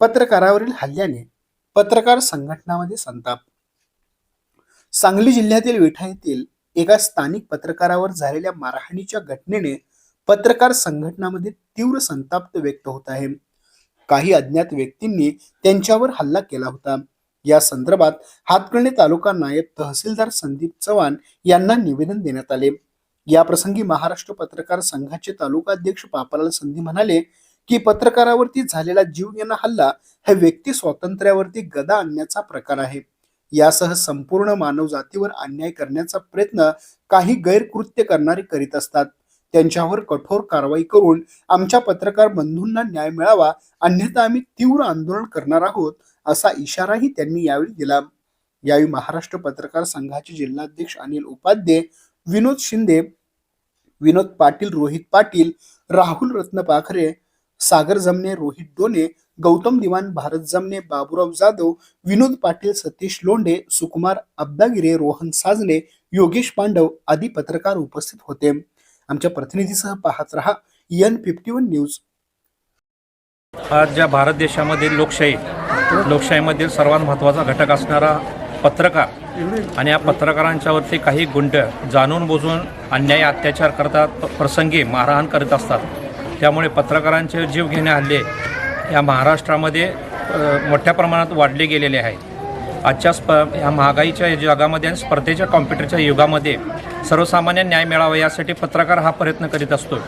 पत्रकारावरील हल्ल्याने पत्रकार संघटनामध्ये संताप. सांगली जिल्ह्यातील विठा येथील एका स्थानिक पत्रकारावर झालेल्या मारहाणीच्या घटनेने पत्रकार संघटनामध्ये तीव्र संताप व्यक्त होत आहे. काही अज्ञात व्यक्तींनी त्यांच्यावर हल्ला केला होता. या संदर्भात हातकर्णी तालुका नायब तहसीलदार संदीप चव्हाण यांना निवेदन देण्यात आले. या प्रसंगी महाराष्ट्र पत्रकार संघाचे तालुका अध्यक्ष पापालाल संधी म्हणाले की पत्रकारावरती झालेला जीवघेणा हल्ला हा व्यक्ती स्वातंत्र्यावरती गदा आणण्याचा प्रकार आहे. यासह संपूर्ण मानवजातीवर अन्याय करण्याचा प्रयत्न काही गैरकृत्य करणारे करीत असतात. त्यांच्यावर कठोर कारवाई करून आमच्या पत्रकार बंधूंना न्याय मिळावा अन्यथा आम्ही तीव्र आंदोलन करणार आहोत असा इशाराही त्यांनी यावेळी दिला. यावेळी महाराष्ट्र पत्रकार संघाचे जिल्हाध्यक्ष अनिल उपाध्ये विनोद शिंदे विनोद पाटील रोहित पाटील राहुल रत्न पाखरे सागर जमने रोहित डोने गौतम दिवान भारत जमने बाबुराव जाधव विनोद पाटील सतीश लोंढे सुकुमार अब्दागिरे रोहन साजने योगेश पांडव आदी पत्रकार उपस्थित होते. आमच्या प्रतिनिधीसह पाहत रहा एन फिफ्टी वन न्यूज आज ज्या भारत देशामधील लोकशाही लोकशाहीमधील सर्वात महत्त्वाचा घटक असणारा पत्रकार आणि या पत्रकारांच्यावरती काही गुंड जाणून बुजून अन्याय अत्याचार करतात प्रसंगी मारहाण करत असतात त्यामुळे पत्रकारांचे जीव घेणे हल्ले या महाराष्ट्रामध्ये मोठ्या प्रमाणात वाढले गेलेले आहेत आजच्या स्प या महागाईच्या जगामध्ये आणि स्पर्धेच्या कॉम्प्युटरच्या युगामध्ये सर्वसामान्य न्याय मिळावा यासाठी पत्रकार हा प्रयत्न करीत असतो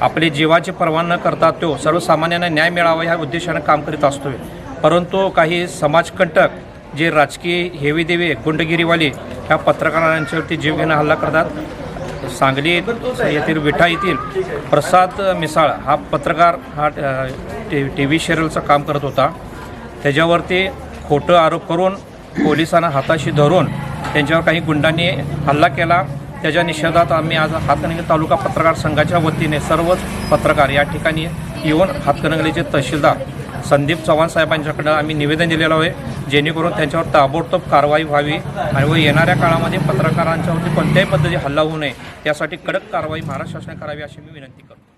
आपली जीवाची पर्वा न करता तो सर्वसामान्यांना न्याय मिळावा ह्या उद्देशाने काम करीत असतो परंतु काही समाजकंटक जे राजकीय हेवेदेवे गुंडगिरीवाले ह्या पत्रकारांच्यावरती जीवघेणा हल्ला करतात सांगली येथील विठा येथील प्रसाद मिसाळ हा पत्रकार हा टी व्ही सिरियलचं काम करत होता. त्याच्यावरती खोटं आरोप करून पोलिसांना हाताशी धरून त्यांच्यावर काही गुंडांनी हल्ला केला. त्याच्या निषेधात आम्ही आज हातकणंगले तालुका पत्रकार संघाच्या वतीने सर्वच पत्रकार या ठिकाणी येऊन हातकणंगलेचे तहसीलदार संदीप चव्हाण साहेबांच्याकडं आम्ही निवेदन दिलेलं आहे. जेणेकरून त्यांच्यावर ताबडतोब कारवाई व्हावी आणि व येणाऱ्या काळामध्ये पत्रकारांच्यावरती कोणत्याही पद्धती हल्ला होऊ नये यासाठी कडक कारवाई महाराष्ट्र शासनाने करावी अशी मी विनंती करतो.